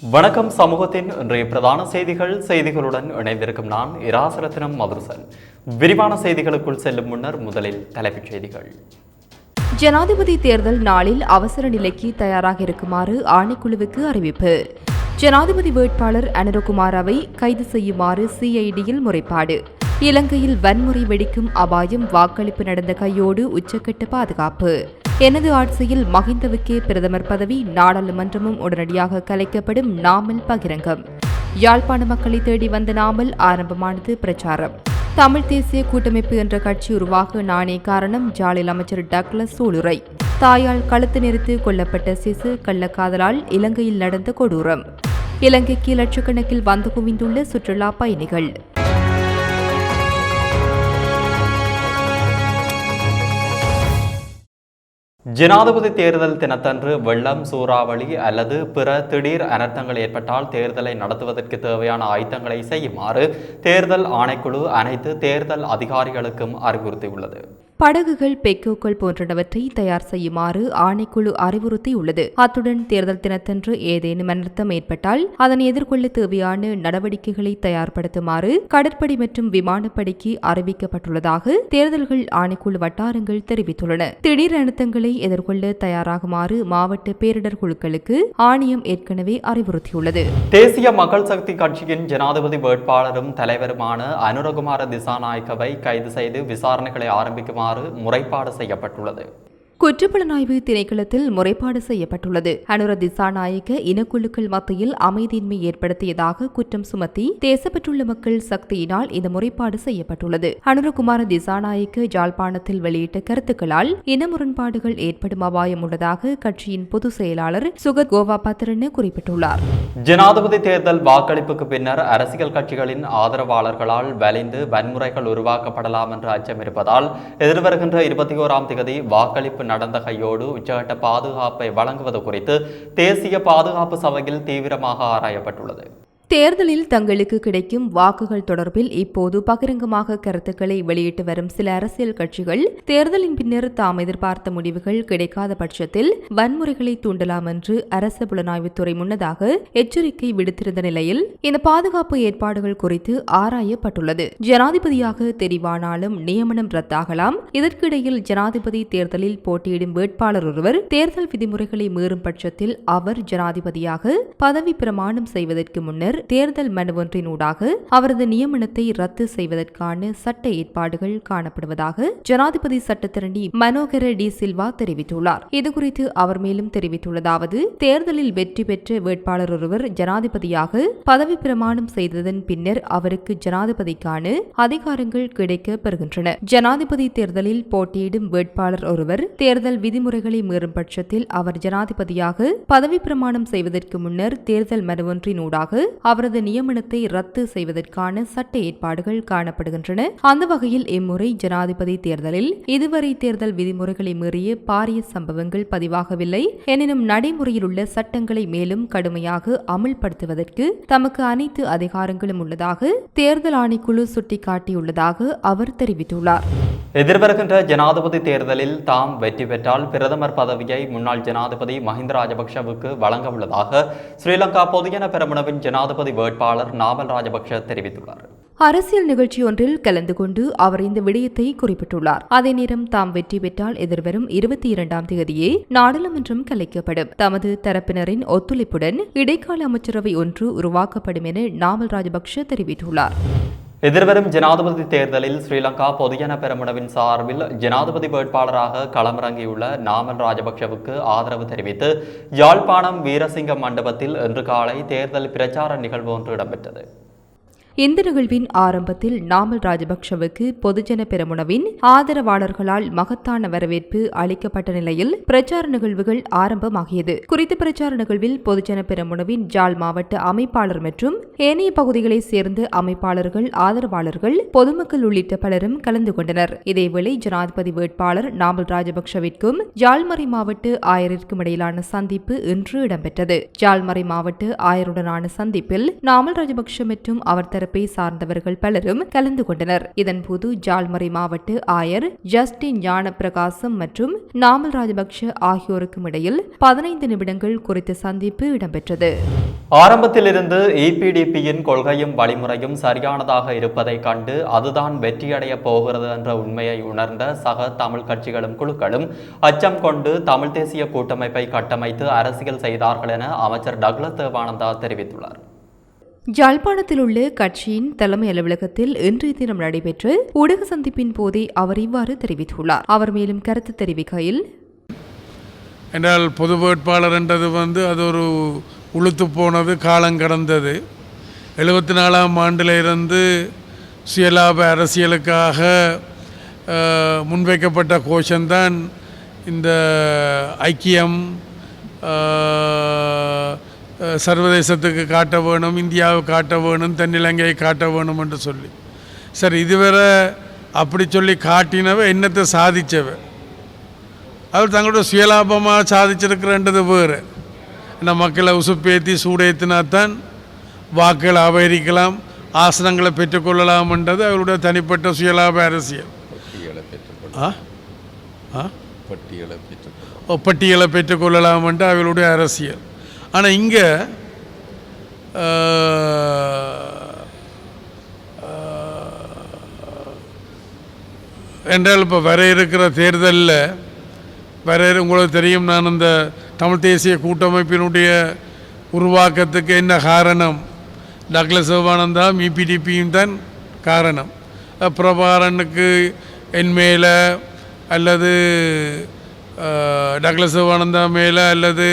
வணக்கம் சமூகத்தின் இன்றைய பிரதான செய்திகள். செய்திகளுடன் இணைந்திருக்கும் நான் இராசரத்னம் மதுரசன். விரிவான செய்திகளுக்குள் செல்லும் முன்னர் முதலில் தலைப்புச் செய்திகள். ஜனாதிபதி தேர்தல் நாளில் அவசர நிலைக்கு தயாராக இருக்குமாறு ஆணைக்குழுவுக்கு அறிவிப்பு. ஜனாதிபதி வேட்பாளர் அனுரகுமாராவை கைது செய்யுமாறு சிஐடியில் முறைப்பாடு. இலங்கையில் வன்முறை வெடிக்கும் அபாயம் வாக்களிப்பு நடந்த கையோடு உச்சக்கட்டு பாதுகாப்பு. எனது ஆட்சியில் மஹிந்தவுக்கே பிரதமர் பதவி நாடாளுமன்றமும் உடனடியாக கலைக்கப்படும் நாமல் பகிரங்கம். யாழ்ப்பாண மக்களை தேடி வந்த நாமல் ஆரம்பமானது பிரச்சாரம். தமிழ் தேசிய கூட்டமைப்பு என்ற கட்சி உருவாக நானே காரணம் ஜாலில் அமைச்சர் டக்ளஸ் சூளுரை. தாயால் கழுத்து நெரித்து கொல்லப்பட்ட சிசு கள்ளக்காதலால் இலங்கையில் நடந்த கொடூரம். இலங்கைக்கு லட்சக்கணக்கில் வந்து குவிந்துள்ள சுற்றுலா பயணிகள். ஜனாதிபதி தேர்தல் தினத்தன்று வெள்ளம் சூறாவளி அல்லது பிற திடீர் அனர்த்தங்கள் ஏற்பட்டால் தேர்தலை நடத்துவதற்கு தேவையான ஆயத்தங்களை செய்யுமாறு தேர்தல் ஆணைக்குழு அனைத்து தேர்தல் அதிகாரிகளுக்கும் அறிவுறுத்தியுள்ளது. படகுகள் பெக்கோக்கள் போன்றவற்றை தயார் செய்யுமாறு ஆணைக்குழு அறிவுறுத்தியுள்ளது. அத்துடன் தேர்தல் தினத்தன்று ஏதேனும் அனர்த்தம் ஏற்பட்டால் அதனை எதிர்கொள்ள தேவையான நடவடிக்கைகளை தயார்படுத்துமாறு கடற்படை மற்றும் விமானப்படைக்கு அறிவிக்கப்பட்டுள்ளதாக தேர்தல்கள் ஆணைக்குழு வட்டாரங்கள் தெரிவித்துள்ளன. திடீர் அனர்த்தங்களை எதிர்கொள்ள தயாராகுமாறு மாவட்ட பேரிடர் குழுக்களுக்கு ஆணையம் ஏற்கனவே அறிவுறுத்தியுள்ளது. தேசிய மக்கள் சக்தி கட்சியின் ஜனாதிபதி வேட்பாளரும் தலைவருமான அனுரகுமார திசாநாயக்கவை கைது செய்து விசாரணைகளை ஆரம்பிக்குமாறு முறைப்பாடு செய்யப்பட்டுள்ளது. குற்றப்புலனாய்வு திணைக்களத்தில் முறைப்பாடு செய்யப்பட்டுள்ளது. அனுர திசாநாயக்க இனக்குழுக்கள் மத்தியில் அமைதியின்மை ஏற்படுத்தியதாக குற்றம் சுமத்தி தேசப்பட்டுள்ள மக்கள் சக்தியினால் இந்த முறைப்பாடு செய்யப்பட்டுள்ளது. அனுரகுமார திசாநாயக்க ஜாழ்ப்பாணத்தில் வெளியிட்ட கருத்துக்களால் இன முரண்பாடுகள் ஏற்படும் அபாயம் உள்ளதாக கட்சியின் பொதுச் செயலாளர் சுகத் கோவா பத்திரன்னு குறிப்பிட்டுள்ளார். ஜனாதிபதி தேர்தல் வாக்களிப்புக்கு பின்னர் அரசியல் கட்சிகளின் ஆதரவாளர்களால் வலிந்து வன்முறைகள் உருவாக்கப்படலாம் என்ற அச்சம் இருப்பதால் எதிர்வருகின்ற இருபத்தி ஓராம் தேதி வாக்களிப்பு நடந்த கையோடு உச்சகட்ட பாதுகாப்பை வழங்குவது குறித்து தேசிய பாதுகாப்பு சபையில் தீவிரமாக ஆராயப்பட்டுள்ளது. தேர்தலில் தங்களுக்கு கிடைக்கும் வாக்குகள் தொடர்பில் இப்போது பகிரங்கமாக கருத்துக்களை வெளியிட்டு வரும் சில அரசியல் கட்சிகள் தேர்தலின் பின்னர் தாம் எதிர்பார்த்த முடிவுகள் கிடைக்காத பட்சத்தில் வன்முறைகளை தூண்டலாம் என்று அரசு புலனாய்வுத்துறை முன்னதாக எச்சரிக்கை விடுத்திருந்த நிலையில் இந்த பாதுகாப்பு ஏற்பாடுகள் குறித்து ஆராயப்பட்டுள்ளது. ஜனாதிபதியாக தெரிவானாலும் நியமனம் ரத்தாகலாம். இதற்கிடையில் ஜனாதிபதி தேர்தலில் போட்டியிடும் வேட்பாளர் ஒருவர் தேர்தல் விதிமுறைகளை மீறும் பட்சத்தில் அவர் ஜனாதிபதியாக பதவி பிரமாணம் செய்வதற்கு முன்னர் தேர்தல் மனு ஒன்றினூடாக அவரது நியமனத்தை ரத்து செய்வதற்கான சட்ட ஏற்பாடுகள் காணப்படுவதாக ஜனாதிபதி சட்டத்திரணி மனோகர டி சில்வா தெரிவித்துள்ளார். இதுகுறித்து அவர் மேலும் தெரிவித்துள்ளதாவது தேர்தலில் வெற்றி பெற்ற வேட்பாளர் ஒருவர் ஜனாதிபதியாக பதவி பிரமாணம் செய்ததன் பின்னர் அவருக்கு ஜனாதிபதிக்கான அதிகாரங்கள் கிடைக்க பெறுகின்றன ஜனாதிபதி தேர்தலில் போட்டியிடும் வேட்பாளர் ஒருவர் தேர்தல் விதிமுறைகளை மீறும் பட்சத்தில் அவர் ஜனாதிபதியாக பதவி பிரமாணம் செய்வதற்கு முன்னர் தேர்தல் மனு ஒன்றினூடாக அவரது நியமனத்தை ரத்து செய்வதற்கான சட்ட ஏற்பாடுகள் காணப்படுகின்றன. அந்த வகையில் இம்முறை ஜனாதிபதி தேர்தலில் இதுவரை தேர்தல் விதிமுறைகளை மீறிய பாரிய சம்பவங்கள் பதிவாகவில்லை. எனினும் நடைமுறையில் உள்ள சட்டங்களை மேலும் கடுமையாக அமல்படுத்துவதற்கு தமக்கு அனைத்து அதிகாரங்களும் உள்ளதாக தேர்தல் ஆணைக்குழு சுட்டிக்காட்டியுள்ளதாக அவர் தெரிவித்துள்ளார். எதிர்வருகின்ற ஜனாதிபதி தேர்தலில் தாம் வெற்றி பெற்றால் பிரதமர் பதவியை முன்னாள் ஜனாதிபதி மஹிந்த ராஜபக்ஷவுக்கு வழங்க உள்ளதாக ஸ்ரீலங்கா பொதுஜன பெரமுனவின் ஜனாதிபதி வேட்பாளர் நாமல் ராஜபக்ஷ தெரிவித்துள்ளார். அரசியல் நிகழ்ச்சி ஒன்றில் கலந்து கொண்டு அவர் இந்த விடயத்தை குறிப்பிட்டுள்ளார். அதே நேரம் தாம் வெற்றி பெற்றால் எதிர்வரும் இருபத்தி இரண்டாம் தேதியே நாடாளுமன்றம் கலைக்கப்படும். தமது தரப்பினரின் ஒத்துழைப்புடன் இடைக்கால அமைச்சரவை ஒன்று உருவாக்கப்படும் என நாமல் ராஜபக்ஷ தெரிவித்துள்ளார். எதிர்வரும் ஜனாதிபதி தேர்தலில் ஸ்ரீலங்கா பொதுஜன பெருமுனவின் சார்பில் ஜனாதிபதி வேட்பாளராக களமிறங்கியுள்ள நாமல் ராஜபக்ஷவுக்கு ஆதரவு தெரிவித்து யாழ்ப்பாணம் வீரசிங்கம் மண்டபத்தில் இன்று காலை தேர்தல் பிரச்சார நிகழ்வு ஒன்று இடம்பெற்றது. இந்த நிகழ்வின் ஆரம்பத்தில் நாமல் ராஜபக்ஷவுக்கு பொதுஜன பெரமுனவின் ஆதரவாளர்களால் மகத்தான வரவேற்பு அளிக்கப்பட்ட நிலையில் பிரச்சார நிகழ்வுகள் ஆரம்பமாகியது. குறித்த பிரச்சார நிகழ்வில் பொதுஜன பெரமுனவின் ஜாழ் மாவட்ட அமைப்பாளர் மற்றும் ஏனைய பகுதிகளைச் சேர்ந்த அமைப்பாளர்கள் ஆதரவாளர்கள் பொதுமக்கள் உள்ளிட்ட பலரும் கலந்து கொண்டனர். இதேவேளை ஜனாதிபதி வேட்பாளர் நாமல் ராஜபக்ஷவிற்கும் ஜாழ்மறை மாவட்ட ஆயரிற்கும் இடையிலான சந்திப்பு இன்று இடம்பெற்றது. ஜாழ்மறை மாவட்ட ஆயருடனான சந்திப்பில் நாமல் ராஜபக்ஷ மற்றும் அவர் தரப்பு தரப்பை சார்ந்தவர்கள் பலரும் கலந்து கொண்டனர். இதன்போது ஜால்மறை மாவட்ட ஆயர் ஜஸ்டின் ஞான பிரகாசம் மற்றும் நாமல் ராஜபக்ஷ ஆகியோருக்கும் இடையில் பதினைந்து நிமிடங்கள் குறித்த சந்திப்பு இடம்பெற்றது. ஆரம்பத்திலிருந்து ஏபிடிபியின் கொள்கையும் வழிமுறையும் சரியானதாக இருப்பதை கண்டு அதுதான் வெற்றியடைய போகிறது என்ற உண்மையை உணர்ந்த சக தமிழ் கட்சிகளும் குழுக்களும் அச்சம் கொண்டு தமிழ் தேசிய கூட்டமைப்பை கட்டமைத்து அரசியல் செய்தார்கள் என அமைச்சர் டக்ளஸ் தேவானந்தா தெரிவித்துள்ளார். ஜாழ்ப்பாணத்தில் உள்ள கட்சியின் தலைமை அலுவலகத்தில் இன்றைய தினம் நடைபெற்ற ஊடக சந்திப்பின் போதே அவர் இவ்வாறு தெரிவித்துள்ளார். அவர் மேலும் கருத்து தெரிவிக்கையில் என்றால் பொது வேட்பாளர் என்றது வந்து அது ஒரு உளுத்து போனது காலம் கடந்தது. எழுபத்தி நாலாம் ஆண்டில் இருந்து சுயலாப அரசியலுக்காக முன்வைக்கப்பட்ட கோஷம்தான் இந்த ஐக்கியம் சர்வதேசத்துக்கு காட்ட வேணும் இந்தியாவை காட்ட வேணும் தென்னிலங்கையை காட்ட வேணும் என்று சொல்லி. சரி இதுவரை அப்படி சொல்லி காட்டினவ என்னத்தை சாதிச்சவ? அவர் தங்களோட சுயலாபமாக சாதிச்சிருக்கிறன்றது வேறு. இந்த மக்களை உசுப்பேத்தி சூடேற்றினாத்தான் வாக்குகளை அபகரிக்கலாம் ஆசனங்களை பெற்றுக்கொள்ளலாம்ன்றது அவருடைய தனிப்பட்ட சுயலாப அரசியல். ஆ? ஆ? பட்டியலை பெற்றுக்கொள்ள ஓ, பட்டியலை பெற்றுக்கொள்ளலாம்ன்ட்டு அவர்களுடைய அரசியல். ஆனால் இங்கே என்றால் இப்போ வர இருக்கிற தேர்தலில் வர உங்களுக்கு தெரியும் நான் இந்த தமிழ் தேசிய கூட்டமைப்பினுடைய உருவாக்கத்துக்கு என்ன காரணம்? டாக்டர் சிவானந்தா இபிடிபியும் தான் காரணம். பிரபாரனுக்கு என் மேலே அல்லது டாக்டர் சிவானந்தா மேலே அல்லது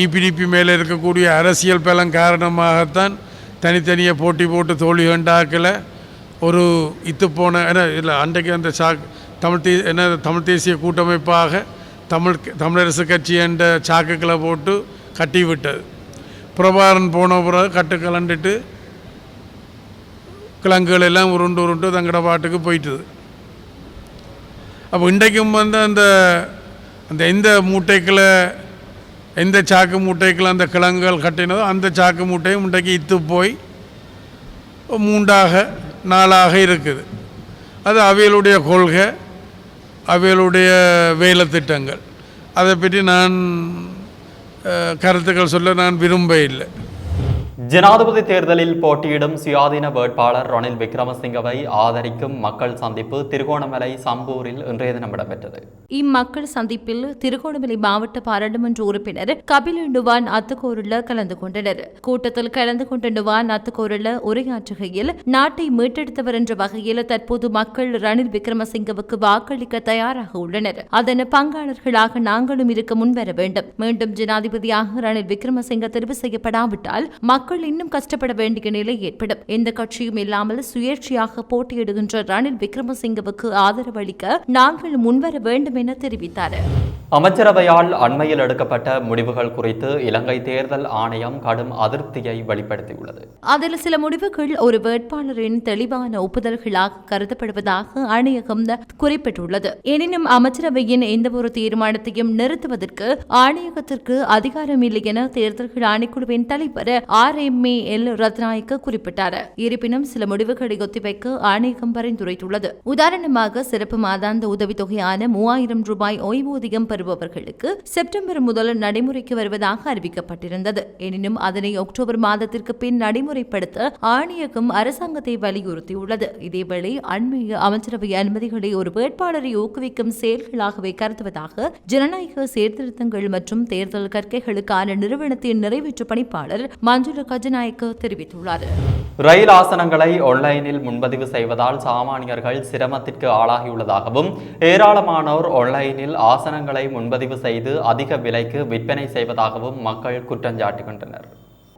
இபிடிபி மேலே இருக்கக்கூடிய அரசியல் பலம் காரணமாகத்தான் தனித்தனியாக போட்டி போட்டு தோல்வி கண்டாக்கில். ஒரு இத்துப்போன ஏன்னா என்ன இல்லை அன்றைக்கு அந்த சா தமிழ் தே என்ன தமிழ் தேசிய கூட்டமைப்பாக தமிழ் தமிழரசு கட்சி என்ற சாக்குக்களை போட்டு கட்டி விட்டது. பிரபாரன் போன பிறகு கட்டு கலண்டுட்டு கிழங்குகள் எல்லாம் உருண்டு உருண்டு தங்கட பாட்டுக்கு போயிட்டுது. அப்போ இன்றைக்கும் வந்து அந்த அந்த எந்த மூட்டைக்குள்ள எந்த சாக்கு மூட்டைக்குள்ள அந்த கிழங்குகள் கட்டினதோ அந்த சாக்கு மூட்டையும் இன்றைக்கு இத்து போய் மூண்டாக நாளாக இருக்குது. அது அவைகளுடைய கொள்கை அவைகளுடைய வேலை திட்டங்கள் அதை பற்றி நான் கருத்துக்கள் சொல்ல நான் விரும்ப இல்லை. ஜனாதிபதி தேர்தலில் போட்டியிடும் சுயாதீன வேட்பாளர் ரணில் விக்ரமசிங்கவை ஆதரிக்கும் மக்கள் சந்திப்பு திருகோணமலை சம்பூரில் இன்றைய தினம் இடம்பெற்றது. இம்மக்கள் சந்திப்பில் திருகோணமலை மாவட்ட பாராளுமன்ற உறுப்பினர் கபில நுவான் அத்துக்கோருள்ள கலந்து கொண்டனர். கூட்டத்தில் கலந்து கொண்ட நுவான் அத்துக்கோருள்ள உரையாற்றுகையில் நாட்டை மீட்டெடுத்தவர் என்ற வகையில் தற்போது மக்கள் ரணில் விக்ரமசிங்கவுக்கு வாக்களிக்க தயாராக உள்ளனர். அதன் பங்காளர்களாக நாங்களும் இருக்க முன்வர வேண்டும். மீண்டும் ஜனாதிபதியாக ரணில் விக்ரமசிங்க தெரிவு செய்யப்படாவிட்டால் மக்கள் இன்னும் கஷ்டப்பட வேண்டிய நிலை ஏற்படும். எந்த கட்சியும் இல்லாமல் சுயேட்சையாக போட்டியிடுகின்ற ரணில் விக்ரமசிங்கவுக்கு ஆதரவு அளிக்க நாங்கள் முன்வர வேண்டும் என தெரிவித்தார். அமைச்சரவையால் அண்மையில் எடுக்கப்பட்ட முடிவுகள் குறித்து இலங்கை தேர்தல் ஆணையம் கடும் அதிருப்தியை வெளிப்படுத்தியுள்ளது. அதில் சில முடிவுகள் ஒரு வேட்பாளரின் தெளிவான ஒப்புதல்களாக கருதப்படுவதாக ஆணையகம் குறிப்பிட்டுள்ளது. எனினும் அமைச்சரவையின் எந்தவொரு தீர்மானத்தையும் நிறுத்துவதற்கு ஆணையகத்திற்கு அதிகாரம் இல்லை என தேர்தல்கள் ஆணைக்குழுவின் தலைவர் R M A L Rathnayake குறிப்பிட்டார். இருப்பினும் சில முடிவுகளை ஒத்திவைக்க ஆணையகம் பரிந்துரைத்துள்ளது. உதாரணமாக சிறப்பு மாதாந்த உதவித்தொகையான மூவாயிரம் ரூபாய் ஓய்வூதியம் பெறுபவர்களுக்கு செப்டம்பர் முதல் நடைமுறைக்கு வருவதாக அறிவிக்கப்பட்டிருந்தது. எனினும் அதனை அக்டோபர் மாதத்திற்கு பின் நடைமுறைப்படுத்த ஆணையகம் அரசாங்கத்தை வலியுறுத்தியுள்ளது. இதேவேளை அண்மைய அமைச்சரவை அனுமதிகளை ஒரு வேட்பாளரை ஊக்குவிக்கும் செயல்களாகவே கருதுவதாக ஜனநாயக சீர்திருத்தங்கள் மற்றும் தேர்தல் கற்கைகளுக்கான நிறுவனத்தின் நிறைவேற்று பணிப்பாளர் மஞ்சுள கஜநாயக்க தெரிவித்துள்ளார். ரயில் ஆசனங்களை ஆன்லைனில் முன்பதிவு செய்வதால் சாமானியர்கள் சிரமத்திற்கு ஆளாகியுள்ளதாகவும் ஏராளமானோர் ஆன்லைனில் ஆசனங்களை முன்பதிவு செய்து அதிக விலைக்கு விற்பனை செய்வதாகவும் மக்கள் குற்றஞ்சாட்டுகின்றனர்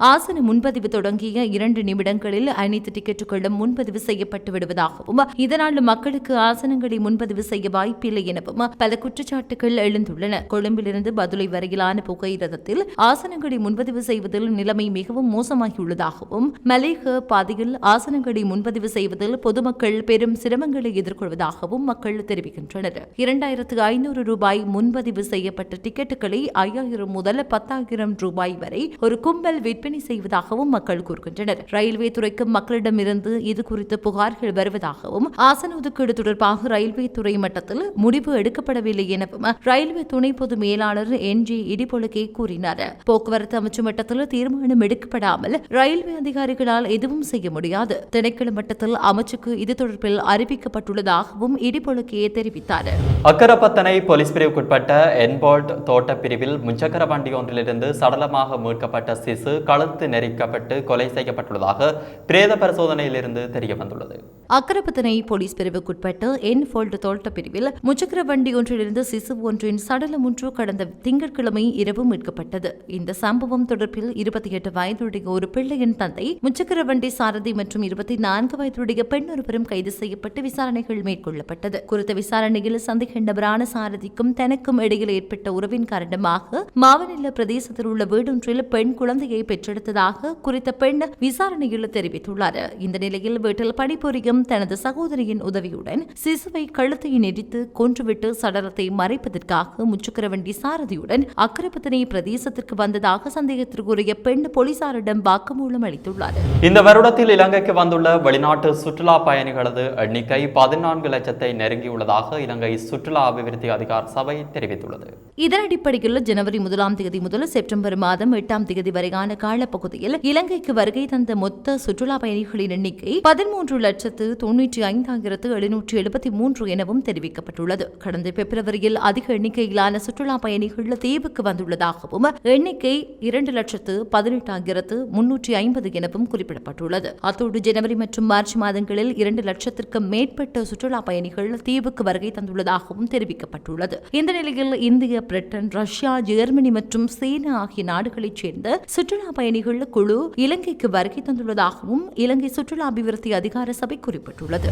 ஆசன முன்பதிவு தொடங்கிய இரண்டு நிமிடங்களில் அனைத்து டிக்கெட்டுகளும் முன்பதிவு செய்யப்பட்டு விடுவதாகவும் இதனால் மக்களுக்கு ஆசனங்களை முன்பதிவு செய்ய வாய்ப்பில்லை எனவும் பல குற்றச்சாட்டுகள் எழுந்துள்ளன. கொழும்பிலிருந்து பதுளை வரையிலான புகையிரதத்தில் ஆசனங்களை முன்பதிவு செய்வதில் நிலைமை மிகவும் மோசமாகியுள்ளதாகவும் மலேக பாதையில் ஆசனங்களை முன்பதிவு செய்வதில் பொதுமக்கள் பெரும் சிரமங்களை எதிர்கொள்வதாகவும் மக்கள் தெரிவிக்கின்றனர். இரண்டாயிரத்து ஐநூறு ரூபாய் முன்பதிவு செய்யப்பட்ட டிக்கெட்டுகளை ஐயாயிரம் முதல் பத்தாயிரம் ரூபாய் வரை ஒரு கும்பல் விற்பனை விற்பனை செய்வதாகவும் மக்கள் கூறுகின்றனர். ரயில்வே துறைக்கு மக்களிடமிருந்து இது குறித்து புகார்கள் வருவதாகவும் ஆசன ஒதுக்கீடு தொடர்பாக ரயில்வே துறை மட்டத்தில் முடிவு எடுக்கப்படவில்லை எனவும் ரயில்வே துணை பொது மேலாளர் என். ஜி. இடிபொழுகே கூறினார். போக்குவரத்து அமைச்சு மட்டத்தில் தீர்மானம் எடுக்கப்படாமல் ரயில்வே அதிகாரிகளால் எதுவும் செய்ய முடியாது. திணைக்கள மட்டத்தில் அமைச்சுக்கு இது தொடர்பில் அறிவிக்கப்பட்டுள்ளதாகவும் இடிபொழுகே தெரிவித்தார். அக்கரப்பத்தனை போலீஸ் பிரிவுக்குட்பட்ட என்போல்ட் தோட்ட பிரிவில் முச்சக்கர வண்டி ஒன்றிலிருந்து சடலமாக மீட்கப்பட்ட சிசு கழுத்து நெரிக்கப்பட்டு கொலை செய்யப்பட்டுள்ளதாக பிரேத பரிசோதனையிலிருந்து தெரிய வந்துள்ளது. அக்கரப்பத்தனை போலீஸ் பிரிவுக்குட்பட்ட என்ஃபோல்டு தோட்ட பிரிவில் முச்சக்கர வண்டி ஒன்றிலிருந்து சிசு ஒன்றின் சடலம் ஒன்று கடந்த திங்கட்கிழமை இரவு மீட்கப்பட்டது. இந்த சம்பவம் தொடர்பில் இருபத்தி எட்டு வயதுடைய ஒரு பிள்ளையின் தந்தை முச்சக்கர வண்டி சாரதி மற்றும் இருபத்தி நான்கு வயதுடைய பெண் ஒருவரும் கைது செய்யப்பட்டு விசாரணைகள் மேற்கொள்ளப்பட்டது. குறித்த விசாரணையில் சந்தேக நபரான சாரதிக்கும் தனக்கும் இடையில் ஏற்பட்ட உறவின் காரணமாக மாவனில பிரதேசத்தில் உள்ள வீடொன்றில் பெண் குழந்தையை பெற்றெடுத்ததாக குறித்த பெண் விசாரணையில் தெரிவித்துள்ளார். இந்த நிலையில் வீட்டில் பணிபுரியும் தனது சகோதரியின் உதவியுடன் சிசுவை கழுத்தை நெரித்து கொன்றுவிட்டு சடலத்தை மறைப்பதற்காக முச்சுக்கரவண்டி சாரதியுடன் அக்கரப்பத்தனை பிரதேசத்திற்கு வந்ததாக சந்தேகத்திற்குரிய பெண் போலீசாரிடம் வாக்குமூலம் அளித்துள்ளார். இந்த வருடத்தில் இலங்கைக்கு வந்துள்ள வெளிநாட்டு சுற்றுலா பயணிகளது எண்ணிக்கை பதினான்கு லட்சத்தை நெருங்கியுள்ளதாக இலங்கை சுற்றுலா அபிவிருத்தி அதிகார சபை தெரிவித்துள்ளது. இதன் அடிப்படையில் ஜனவரி முதலாம் தேதி முதல் செப்டம்பர் மாதம் எட்டாம் தேதி வரையான காலப்பகுதியில் இலங்கைக்கு வருகை தந்த மொத்த சுற்றுலா பயணிகளின் எண்ணிக்கை பதிமூன்று லட்சத்து தொன்னூற்றி ஐந்தாயிரத்து எழுநூற்று எழுபத்தி மூன்று எனவும் தெரிவிக்கப்பட்டுள்ளது. கடந்த பிப்ரவரியில் அதிக எண்ணிக்கையிலான சுற்றுலா பயணிகள் தீவுக்கு வந்துள்ளதாகவும் எண்ணிக்கை இரண்டு லட்சத்து பதினெட்டாயிரத்து முன்னூற்றி ஐம்பது எனவும் குறிப்பிடப்பட்டுள்ளது. அத்தோடு ஜனவரி மற்றும் மார்ச் மாதங்களில் இரண்டு லட்சத்திற்கு மேற்பட்ட சுற்றுலா பயணிகள் தீவுக்கு வருகை தந்துள்ளதாகவும் தெரிவிக்கப்பட்டுள்ளது. இந்த நிலையில் இந்திய பிரிட்டன் ரஷ்யா ஜெர்மனி மற்றும் சீனா ஆகிய நாடுகளைச் சேர்ந்த சுற்றுலா பயணிகள் குழு இலங்கைக்கு வருகை தந்துள்ளதாகவும் இலங்கை சுற்றுலா அபிவிருத்தி அதிகார சபை குறிப்பிட்டுள்ளது.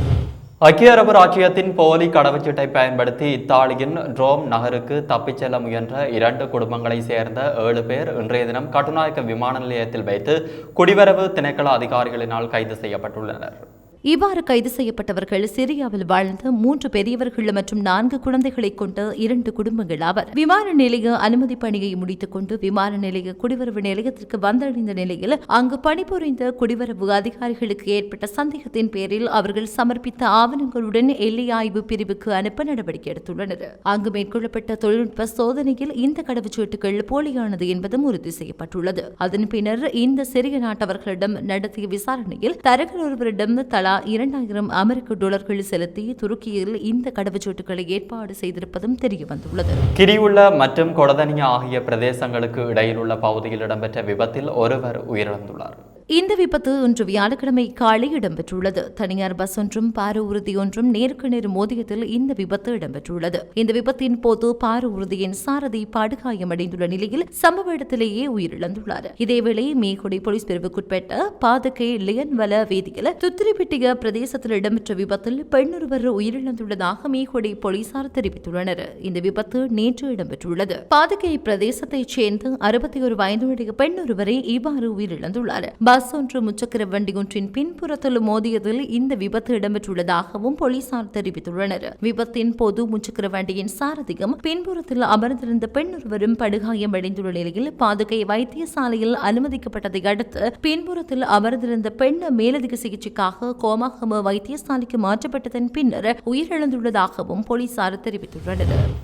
ஐக்கிய அரபு ராஜ்யத்தின் போலி கடவுச்சீட்டை பயன்படுத்தி இத்தாலியின் ரோம் நகருக்கு தப்பிச் செல்ல முயன்ற இரண்டு குடும்பங்களை சேர்ந்த ஏழு பேர் இன்றைய தினம் கட்டுநாயக்க விமான நிலையத்தில் வைத்து குடிவரவு திணைக்கள அதிகாரிகளினால் கைது செய்யப்பட்டுள்ளனர். இவ்வாறு கைது செய்யப்பட்டவர்கள் சிரியாவில் வாழ்ந்த மூன்று பெரியவர்கள் மற்றும் நான்கு குழந்தைகளை கொண்ட இரண்டு குடும்பங்கள் ஆவர். விமான நிலைய அனுமதி பணியை முடித்துக் கொண்டு விமான நிலைய குடிவரவு நிலையத்திற்கு வந்தடைந்த நிலையில் அங்கு பணிபுரிந்த குடிவரவு அதிகாரிகளுக்கு ஏற்பட்ட சந்தேகத்தின் பேரில் அவர்கள் சமர்ப்பித்த ஆவணங்களுடன் எல்லை ஆய்வு பிரிவுக்கு அனுப்ப நடவடிக்கை எடுத்துள்ளனர். அங்கு மேற்கொள்ளப்பட்ட தொழில்நுட்ப சோதனையில் இந்த கடவுச்சீட்டுகள் போலியானது என்பதும் உறுதி செய்யப்பட்டுள்ளது. அதன் பின்னர் இந்த சிறிய நாட்டவர்களிடம் நடத்திய விசாரணையில் தரகர் ஒருவரிடம் தலா இரண்டாயிரம் அமெரிக்க டாலர்கள் செலுத்தி துருக்கியில் இந்த கடவுச்சீட்டுகளை ஏற்பாடு செய்திருப்பதும் தெரியவந்துள்ளது. கிரியுள்ள மற்றும் கொடதனியா ஆகிய பிரதேசங்களுக்கு இடையில் உள்ள பகுதியில் இடம்பெற்ற விபத்தில் ஒருவர் உயிரிழந்துள்ளார். இந்த விபத்து இன்று வியாழக்கிழமை காலை இடம்பெற்றுள்ளது. தனியார் பஸ் ஒன்றும் பார ஊர்தி ஒன்றும் நேருக்கு நேர் மோதியத்தில் இந்த விபத்து இடம்பெற்றுள்ளது. இந்த விபத்தின் போது பார ஊர்தியின் சாரதி படுகாயமடைந்துள்ள நிலையில் சம்பவ இடத்திலேயே உயிரிழந்துள்ளார். இதேவேளை மேகுடி போலீஸ் பிரிவுக்குட்பட்ட பாதுகை லியன்வல வீதியில் துத்திரிப்பிட்டிய பிரதேசத்தில் இடம்பெற்ற விபத்தில் பெண்ணொருவர் உயிரிழந்துள்ளதாக மேகுடி போலீசார் தெரிவித்துள்ளனர். இந்த விபத்து நேற்று இடம்பெற்றுள்ளது. பாதுகை பிரதேசத்தைச் சேர்ந்த அறுபத்தி ஒரு வயதுடைய பெண்ணொருவரை இவ்வாறு உயிரிழந்துள்ளார். பஸ் ஒன்று முச்சக்கர வண்டி ஒன்றின் பின்புறத்தில் மோதியதில் இந்த விபத்து இடம்பெற்றுள்ளதாகவும் போலீசார் தெரிவித்துள்ளனர். விபத்தின் போது முச்சக்கர வண்டியின் சாரதியும் பின்புறத்தில் அமர்ந்திருந்த பெண் ஒருவரும் படுகாயமடைந்துள்ள நிலையில் பாதுகை வைத்தியசாலையில் அனுமதிக்கப்பட்டதை அடுத்து பின்புறத்தில் அமர்ந்திருந்த பெண் மேலதிக சிகிச்சைக்காக கோமாகம வைத்தியசாலைக்கு மாற்றப்பட்டதன் பின்னர் உயிரிழந்துள்ளதாகவும் போலீசார் தெரிவித்துள்ளனர்.